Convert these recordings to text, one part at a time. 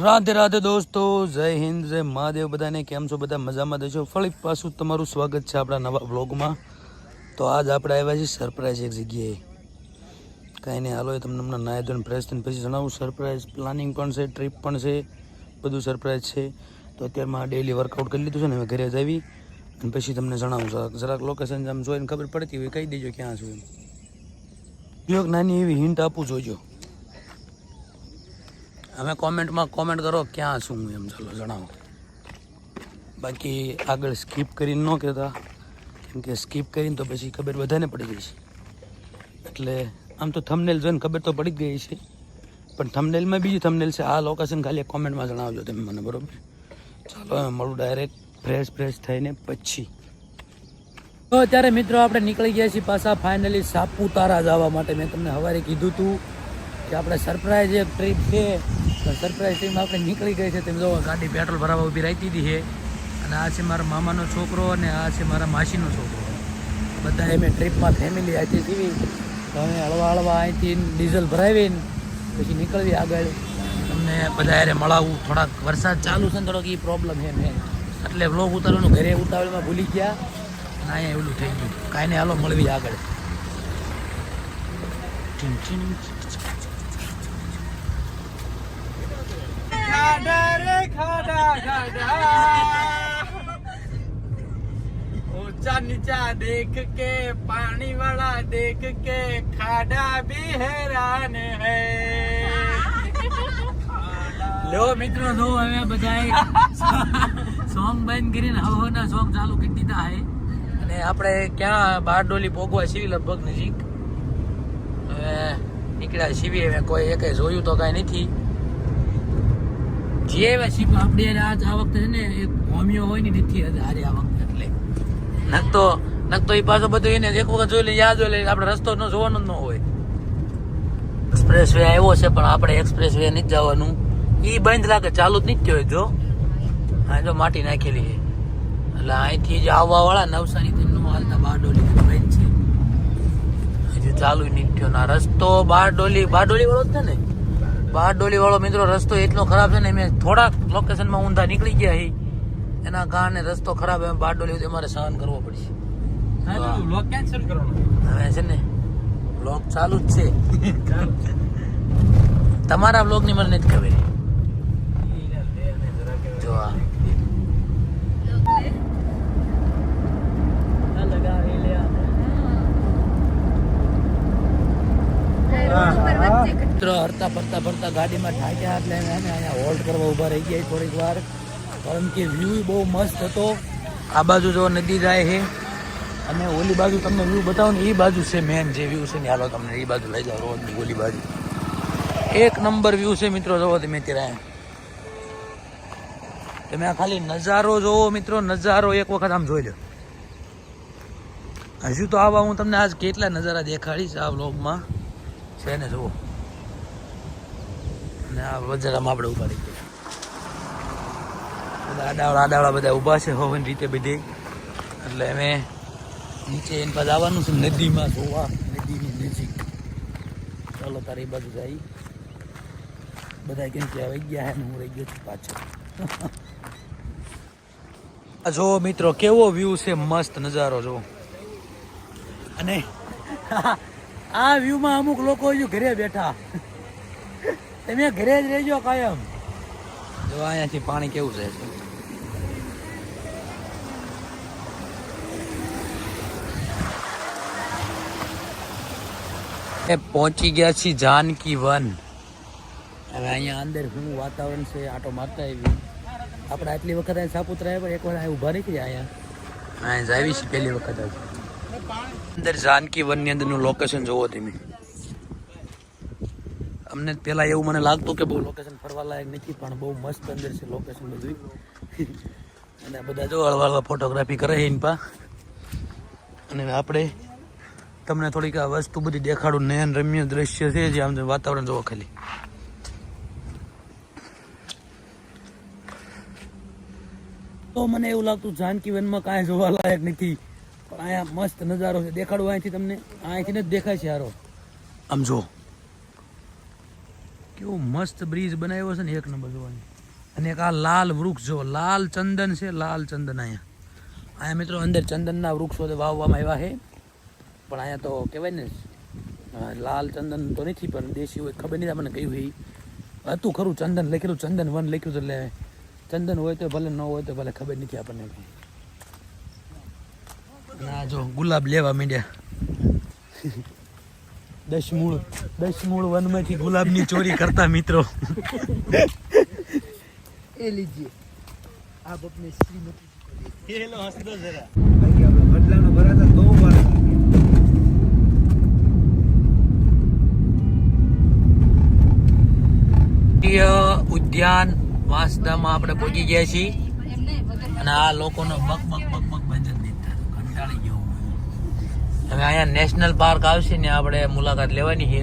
રાધે રાધે દોસ્તો, જય હિન્દ, જય મહાદેવ. બધાને કેમ છો? બધા મજામાં દેશો ફળી પાછું તમારું સ્વાગત છે આપણા નવા બ્લોગમાં તો આજ આપણે આવ્યા છીએ સરપ્રાઈઝ એક જગ્યાએ. કાંઈ નહીં, હાલો એ તમને હમણાં નાય ધોઈને ફ્રેશ થઈને પછી જણાવું. સરપ્રાઈઝ પ્લાનિંગ પણ છે ટ્રીપ પણ છે, બધું સરપ્રાઈઝ છે. તો અત્યારમાં ડેલી વર્કઆઉટ કરી લીધું છે ને, હવે ઘરે જ આવી. અને પછી તમને જણાવું, જરાક લોકેશન આમ જોઈને ખબર પડતી હોય, કહી દેજો ક્યાં છું એમ. નાની એવી હિન્ટ આપું, જોજો. અમે કોમેન્ટમાં કોમેન્ટ કરો, ક્યાં છું હું એમ? ચાલો, જણાવો. બાકી આગળ સ્કીપ કરીને ન કહેતા. કેમ કે સ્કીપ કરીને તો પછી ખબર બધાને પડી ગઈ છે. એટલે આમ તો થમનેલ જોઈને ખબર તો પડી જ ગઈ છે. પણ થમનેલમાં બીજી થમનેલ છે, આ લોકેશન ખાલી કોમેન્ટમાં જણાવજો તમે મને, બરાબર? ચાલો મળું ડાયરેક્ટ ફ્રેશ ફ્રેશ થઈને પછી. તો અત્યારે મિત્રો આપણે નીકળી ગયા છીએ પાછા ફાઇનલી સાપુતારા જવા માટે. મેં તમને સવારે કીધું હતું કે આપણે સરપ્રાઈઝ એક ટ્રીપ છે. સરપ્રાઈઝ ટ્રીપમાં આપણે નીકળી ગઈ છે. તમે જો ગાડી પેટ્રોલ ભરાવા ઊભી રાખી દીધી છે. અને આ છે મારા મામાનો છોકરો અને આ છે મારા માસીનો છોકરો. બધા એમ ટ્રીપમાં ફેમિલી આવી જીવી. અમે હળવા હળવા અહીંથી ડીઝલ ભરાવીને પછી નીકળવી આગળ. તમને બધા યારે મળાવું. થોડાક વરસાદ ચાલુ છે ને થોડોક એ પ્રોબ્લેમ છે મેં એટલે વ્લોગ ઉતારવાનું ઘરે ઉતાવળમાં ભૂલી ગયા. અને અહીંયા એવું થઈ ગયું. કાંઈ નહીં, હાલો મળવી આગળ ટીમ ટીમ. ખાડા રે ખાડા ખાડા નીચા દેખ કે, પાણી વાળા દેખ કે, ખાડા ભી હેરાન હૈ. લો મિત્રો, જો હવે બધા સોંગ બંધ કરીને હવના સોંગ ચાલુ કરી દીધા હે. અને આપણે ક્યાં બારડોલી પોગવા છીએ લગભગ નજીક. હવે નીકળ્યા છીએ હવે કોઈ એકે જોયું તો કઈ નથી. જે હવે આપણે આ વખતે છે ને, એક હોમિયો હોય ને નથી હારે આ વખતે. નકતો નકતો એ પાછો બધું એને એક વખત જોઈ લે, યાદ હોય આપણે રસ્તો ન જોવાનો ન હોય. એક્સપ્રેસ વે આવ્યો છે, પણ આપણે એક્સપ્રેસ વે નથી જવાનું. એ બંધ લાગે, ચાલુ જ નથી થયો જો. હા, જો માટી નાખેલી છે. એટલે અહીંથી જે આવવા વાળા નવસારી થી નો હાલતા બારડોલી બંધ છે. હજુ ચાલુ નીકળ્યો ના, રસ્તો બારડોલી બારડોલી વાળો છે ને? બારડોલી વાળો મિત્રો, રસ્તો એટલો ખરાબ છે ને મેં થોડાક લોકેશનમાં ઊંધા નીકળી ગયા હી એના કારણે રસ્તો ખરાબ એમ બારડોલી સુધી અમારે સહન કરવો પડશે. લોક કેન્સલ કરવાનો હવે છે ને બ્લોગ ચાલુ જ છે. તમારા બ્લોગની મને નથી ખબર. જો આ. મિત્રો હરતા ફરતા ફરતા ગાડીમાં ઠાક્યા એટલે એને અહીંયા હોલ્ડ કરવા ઊભા રહી ગયા થોડીક વાર. કારણ કે વ્યૂ બહુ મસ્ત હતો. આ બાજુ જો નદી જાય છે. અને ઓલી બાજુ તમને વ્યૂ બતાવો ને એ બાજુ છે મેન જે વ્યૂ છે ને, હાલો તમને એ બાજુ લઈ જાઓ રોડની ઓલી બાજુ. એક નંબર વ્યૂ છે મિત્રો, જોવો તમે અત્યારે તમે આ ખાલી નજારો જોવો મિત્રો, નજારો એક વખત આમ જોઈ લો. હજુ તો આવા હું તમને આજ કેટલા નજારા દેખાડીશ આ વ્લોગમાં છે ને, જુઓ. અને આ વજરામાં આપણે બધા આડાવડા આડાવડા બધા ઊભા છે હોવાની રીતે બધી. એટલે અમે નીચે એની પાસે આવવાનું છે નદીમાં જોવા, નદીની નજીક. ચાલો તારી બાજુ જાય. બધા કેમ કે આવી ગયા હે હું રહી ગયો છું પાછળ જો મિત્રો, કેવો વ્યૂ છે? મસ્ત નજારો, જો. અને આ વ્યૂમાં અમુક લોકો ઘરે બેઠા. તમે ઘરે જ રહેજો કાયમ. જો અહીંયાથી પાણી કેવું છે? એ પહોંચી ગયા છીએ જાનકી વન. હવે અહીંયા અંદર શું વાતાવરણ છે, આટો મારતા આવી આપણે આટલી વખત અહીં સાપુત્રા આવ્યા એક વાર અહીં ઊભા નથી અહીંયા. અહીંયા જ આવી છે પહેલી વખત જ. અંદર જાનકી વનની અંદરનું લોકેશન જોવો તમે. અમને પેલા એવું મને લાગતું કે બહુ લોકેશન ફરવા લાયક નથી, પણ બહુ મસ્ત અંદર છે લોકેશન બધું અને બધા જો હળવા ફોટોગ્રાફી કરે છે પા. અને આપણે તમને થોડીક આ વસ્તુ બધી દેખાડું, નયન રમ્ય દ્રશ્ય છે જે આમ વાતાવરણ જોવો ખાલી. તો મને એવું લાગતું જાનકી વનમાં કાંઈ જોવા લાયક નથી. પણ અહીંયા મસ્ત નજારો છે. દેખાડું અહીંથી તમને. અહીંથી જ દેખાય છે હારો આમ જો કેવો મસ્ત બ્રિજ બનાવ્યો છે ને એક નંબર જોવાની. અને એક આ લાલ વૃક્ષ જો લાલ ચંદન છે, લાલ ચંદન અહીંયા. અહીંયા મિત્રો અંદર ચંદનના વૃક્ષો વાવવામાં આવ્યા છે. પણ અહીંયા તો કહેવાય ને લાલ ચંદન તો નથી પણ દેશી હોય ખબર નહીં મને કહ્યું હોય હતું ખરું ચંદન લખેલું ચંદન વન લખ્યું એટલે ચંદન હોય તો ભલે ન હોય તો ભલે ખબર નથી આપણને ના જો ગુલાબ લેવા માંડ્યા. દશ મૂળ દશ મૂળ વનમાંથી ગુલાબની ચોરી કરતા મિત્રો. એ લીજીએ. આપ અપને શ્રીમતી. હેલો હસદો જરા. ભાઈ આપણે બદલાનો ભરાતા દો વાર રાષ્ટ્રીય ઉદ્યાન વાંસદામાં આપણે પહોંચી ગયા છીએ. અને આ લોકોનો બક બક બક બક બંધ કંટાળી ગયો હવે અહીંયા નેશનલ પાર્ક આવશે ને આપણે મુલાકાત લેવાની છે.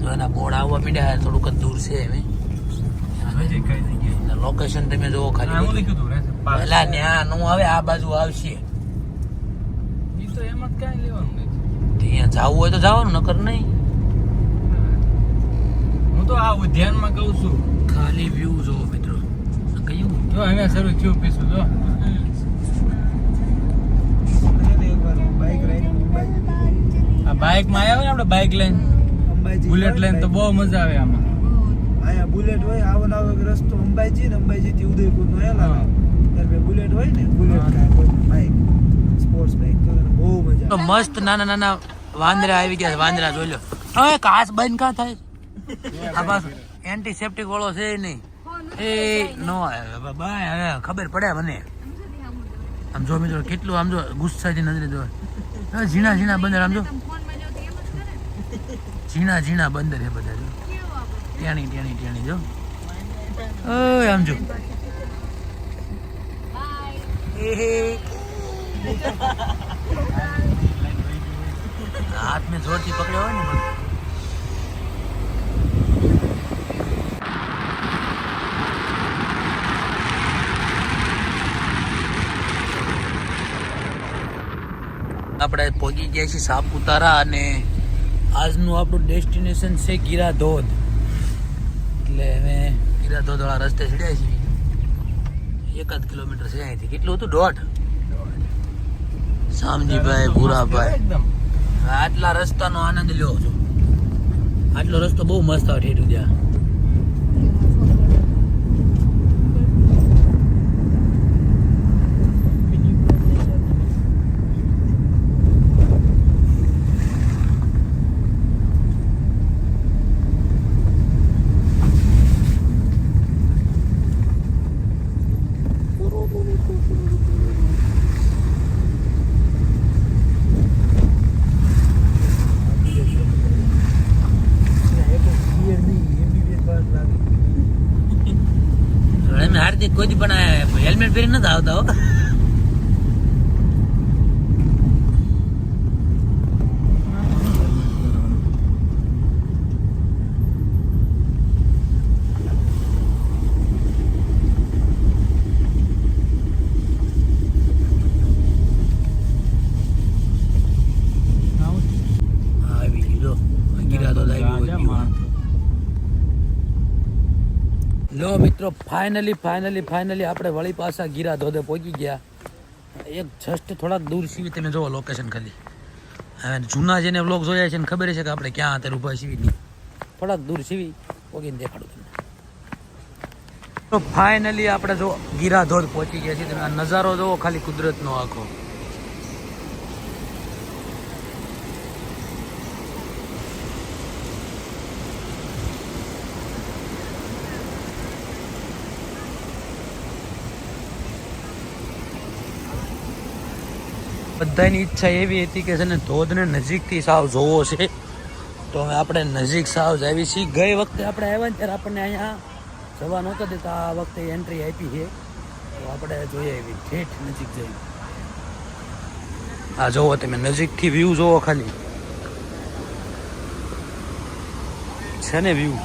તો એના બોર્ડ આવવા મીડ્યા થોડુંક જ દૂર છે હવે. લોકેશન તમે જોવો ખાલી. પેલા ત્યાં નું આવે આ બાજુ આવશે. ત્યાં જવું હોય તો જવાનું નકર નહીં. તો આ ઉદ્યાનમાં કહું છું. ખાલી વ્યૂ જોવો મિત્રો. કયું જો હવે શરૂ થયું પીશું જો. આ બાઇકમાં આવ્યા ને આપણે બાઇક લઈને અંબાજી બુલેટ લઈને તો બહુ મજા આવે આમાં. અહીંયા બુલેટ હોય આવવાનો આવે રસ્તો અંબાજી ને અંબાજી થી ઉદયપુર નો હેલા હા. ત્યારે બુલેટ હોય ને બુલેટ બાઇક સ્પોર્ટ્સ બાઇક તો બહુ મજા તો મસ્ત નાના નાના વાંદરા આવી ગયા છે વાંદરા જોઈ લો. હવે કાચ બંધ કા થાય? આ પાછો એન્ટીસેપ્ટિક વાળો છે નહીં. એ નો હવે ખબર પડે મને. આમ જો મિત્રો, કેટલું આમ જો ગુસ્સાથી નજરે જો ઝીણા ઝીણા બંદર, આમ જો. ઝીણા ઝીણા બંદર છે બધા જો. ટ્યાણી ટ્યાણી ટ્યાણી જો. આમ જો. હાથ મેં જોરથી પકડ્યો હોય ને આપણે પહોંચી ગયા છીએ સાપુતારા અને આજનું આપણું ડેસ્ટિનેશન છે ગીરા ધોધ એટલે અમે ગીરાધોધવાળા રસ્તે ચડ્યા છીએ. એકાદ કિલોમીટર છે અહીંથી. કેટલું હતું? દોઢ? શામજીભાઈ ભૂરાભાઈ. એકદમ. આટલા રસ્તાનો આનંદ લ્યો છો. આટલો રસ્તો બહુ મસ્ત આવે ઠેઠું ત્યાં અમે હાર્દિક કોઈ દી પણ હેલ્મેટ પહેરી નથી આવતા હો આવી ગયું જો ગીરા તો આવી ગયું લો મિત્રો ફાઇનલી ફાઇનલી ફાઇનલી આપણે વળી પાછા ગીરા ધોધે પહોંચી ગયા. એક જસ્ટ થોડાક દૂર સીવી તમે જોવો લોકેશન ખાલી. હવે જૂના જેને વ્લોગ જોયા છે ને ખબર છે કે આપણે ક્યાં અત્યારે ઊભા સીવી નહીં થોડાક દૂર સીવી, પોગીને દેખાડું તમને. તો ફાઇનલી આપણે જો ગીરા ધોધ પહોંચી ગયા છીએ તમે આ નજારો જોવો, ખાલી કુદરતનો આખો. બધાની ઈચ્છા એવી હતી કે છે ને ધોધને નજીકથી સાવ જોવો છે. તો હવે આપણે નજીક સાવ જ આવી છીએ. ગઈ વખતે આપણે આવ્યા ને ત્યારે આપણને અહીંયા જવા નહોતા દેતા. આ વખતે એન્ટ્રી આપી છે. તો આપણે જોઈએ એવી ઠેઠ નજીક જઈ આ જોવો તમે, નજીકથી વ્યૂ જોવો ખાલી. છે ને વ્યૂ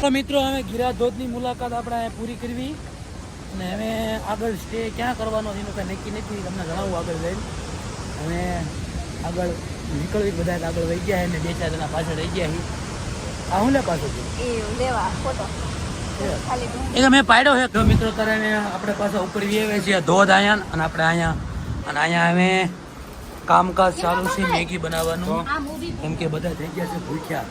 તો મિત્રો અમે ગિરા ધોધની મુલાકાત આપણે પૂરી કરવી અને હવે આગળ સ્ટે ક્યાં કરવાનો એનું કંઈ નક્કી નથી. તમને જણાવું આગળ જઈને. હવે આગળ નીકળવી બધા આગળ વહી ગયા અને બે ચાર જણા પાછળ રહી ગયા આ હું લે પાછળ લેવા ફોટો. એ. મેં પાડ્યો છે. તો મિત્રો તારે આપણે પાછા ઉપર આવે છીએ ધોધ અહીંયા અને આપણે અહીંયા અને અહીંયા અમે કામકાજ ચાલુ છે મેગી બનાવવાનું. કેમ કે બધા થઈ ગયા છે ભૂખ્યા.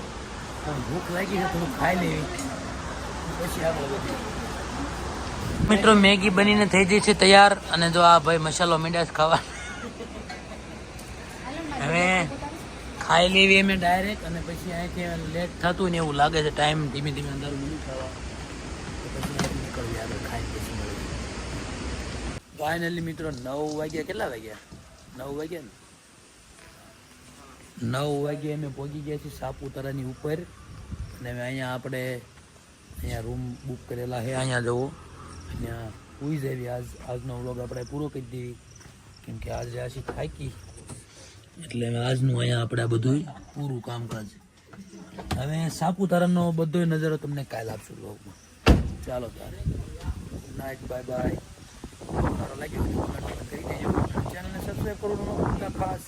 મિત્રો, મેગી બનીને થઈ ગઈ છે તૈયાર, અને જો આ ભાઈ મસાલો મીંડા ખાવા. હવે ખાઈ લેવી અમે ડાયરેક્ટ અને પછી અહીંથી લેટ થતું ને એવું લાગે છે ટાઈમ ધીમે ધીમે અંદર ફાઇનલી મિત્રો, નવ વાગ્યા કેટલા વાગ્યા? નવ વાગ્યા ને? નવ વાગે અમે પહોંચી ગયા છીએ સાપુતારાની ઉપર. અને અમે અહીંયા આપણે અહીંયા રૂમ બુક કરેલા છે. અહીંયા જવો અહીંયા સુઈ જવી આજ, આજનો વ્લોગ આપણે પૂરો કરી દેવી કેમ કે આજે આશી થાકી. એટલે આજનું અહીંયા આપણે બધું પૂરું કામકાજ. હવે સાપુતારાનો બધો નજારો તમને કાલ આપશું વ્લોગમાં ચાલો ત્યારે. નાઇટ બાય બાય સારો લાગ્યો કરી દેજો. ચેનલને સબસ્ક્રાઈબ કરવાનું ખાસ.